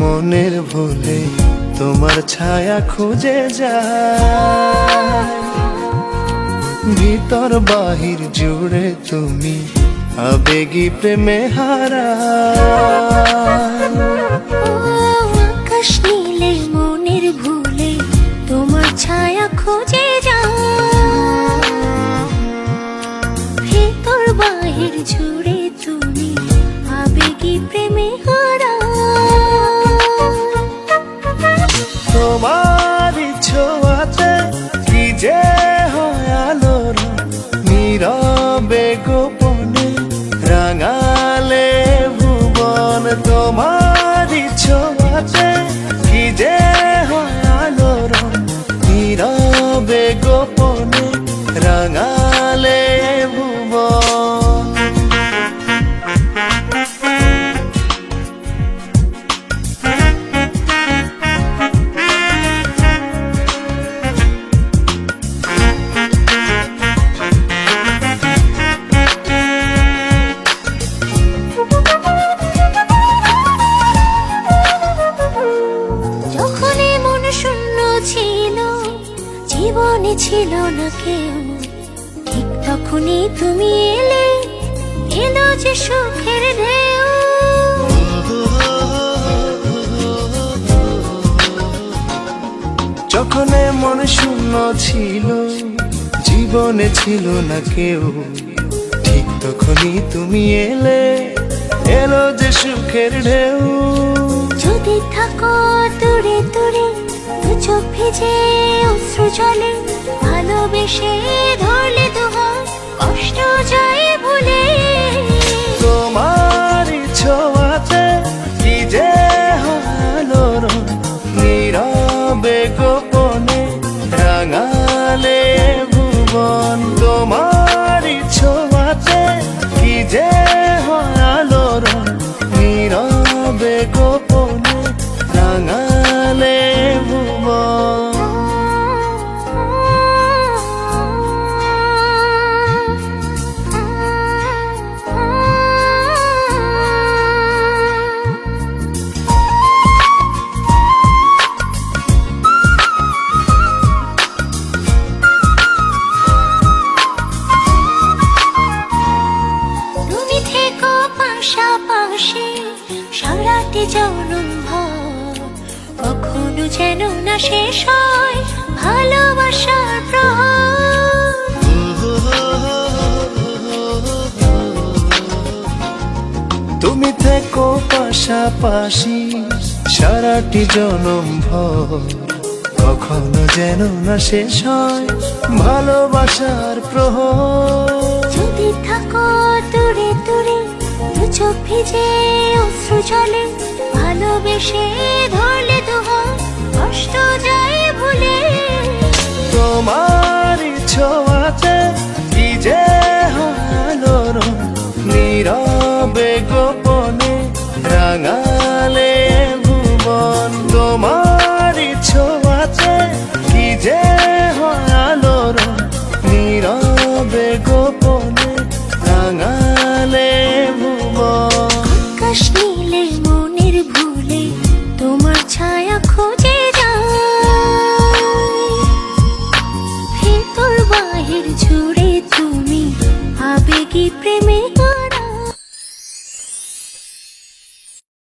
মনের ভুলে তোমার ছায়া খুঁজে যায়। ভিতর বাহির জুড়ে তুমি আবেগী প্রেমে হারা। আকাশ নীলে মনের ভুলে তোমার ছায়া বাহির জুড়ে তুমি আবেগী প্রেমে হারা। ভুবন তোমার ছোঁয়াতে ছিল না কেউ। ঠিক তখনই তুমি এলে এলো যে সুখের ঢেউ। যখন মন শূন্য ছিল জীবনে ছিল না কেউ। ঠিক তখনই তুমি এলে এলো যে সুখের ঢেউ। যদি থাকো দূরে দূরে চোখ ভিজে অশ্রু জলে ভালোবেসে ধরলে কষ্ট যায় ভুলে। তোমার ছোঁয়াতে কি হলো নীরবে গোপনে রাঙালে ভুবন। তোমার ছোঁয়াতে কি হলো নীরবে গোপনে রাঙালে সারাটি জনম কখনো যেন না শেষ হয় ভালোবাসার তুমি থেকো পাশাপাশি, সারাটি জনম কখনো যেন না শেষ হয় ভালোবাসার প্রহর। ভিজে অশ্রু ভালোবেসে ধরলে দুহাত কষ্ট যায় की प्रेमी